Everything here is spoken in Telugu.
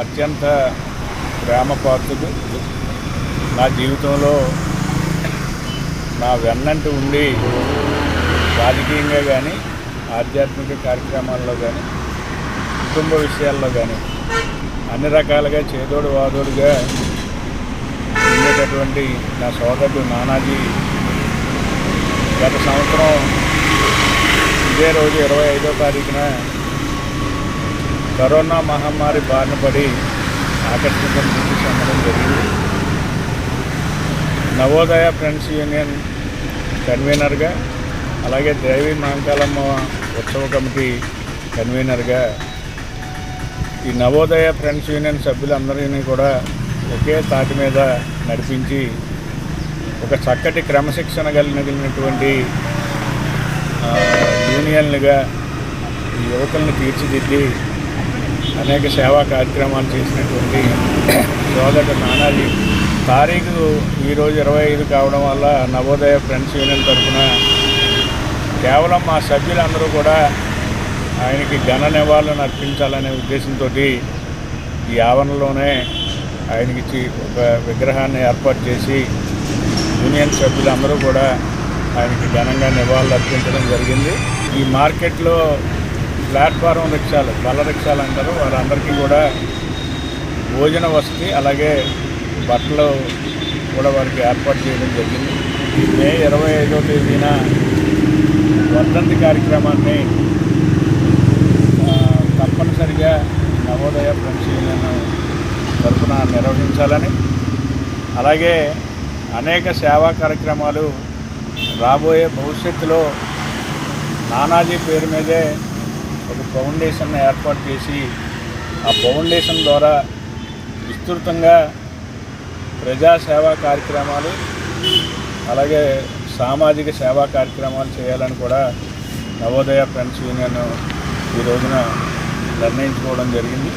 అత్యంత ప్రేమపాత్రుడు నా జీవితంలో నా వెన్నంటి ఉండి రాజకీయంగా కానీ ఆధ్యాత్మిక కార్యక్రమాల్లో కానీ కుటుంబ విషయాల్లో కానీ అన్ని రకాలుగా చేదోడు వాదోడుగా ఉండేటటువంటి నా సోదరుడు నానాజీ గత సంవత్సరం ఇదే రోజు ఇరవై ఐదో తారీఖున కరోనా మహమ్మారి బారిన పడి ఆకస్మిక మృతి చెందడం జరిగింది. నవోదయ ఫ్రెండ్స్ యూనియన్ కన్వీనర్గా అలాగే దేవి మహంకాలమ్మ ఉత్సవ కమిటీ కన్వీనర్గా ఈ నవోదయ ఫ్రెండ్స్ యూనియన్ సభ్యులందరినీ కూడా ఒకే తాటి మీద నడిపించి ఒక చక్కటి క్రమశిక్షణ కలిగినటువంటి యూనియన్లుగా యువకులను తీర్చిదిద్ది అనేక సేవా కార్యక్రమాలు చేసినటువంటి సోదరుడు నానాజీ. తారీఖు ఈరోజు ఇరవై ఐదు కావడం వల్ల నవోదయ ఫ్రెండ్స్ యూనియన్ తరఫున కేవలం మా సభ్యులందరూ కూడా ఆయనకి ఘన నివాళులను అర్పించాలనే ఉద్దేశంతో ఈ ఆవరణలోనే ఆయనకి ఒక విగ్రహాన్ని ఏర్పాటు చేసి యూనియన్ సభ్యులందరూ కూడా ఆయనకి ఘనంగా నివాళులు అర్పించడం జరిగింది. ఈ మార్కెట్లో ప్లాట్ఫారం రిక్షాలు బల్ల రిక్షాలు అంటారు. వాళ్ళందరికీ కూడా భోజన వసతి అలాగే బట్టలు కూడా వారికి ఏర్పాటు చేయడం జరిగింది. మే ఇరవై ఐదో తేదీన వర్ధంతి కార్యక్రమాన్ని తప్పనిసరిగా నవోదయ ఫ్రెండ్స్ యూనియన్ తరఫున నిర్వహించాలని అలాగే అనేక సేవా కార్యక్రమాలు రాబోయే భవిష్యత్తులో నానాజీ పేరు మీదే ఒక ఫౌండేషన్ ఏర్పాటు చేసి ఆ ఫౌండేషన్ ద్వారా విస్తృతంగా ప్రజాసేవా కార్యక్రమాలు అలాగే సామాజిక సేవా కార్యక్రమాలు చేయాలని కూడా నవోదయ ఫ్రెండ్స్ యూనియన్ ఈ రోజున నిర్ణయించుకోవడం జరిగింది.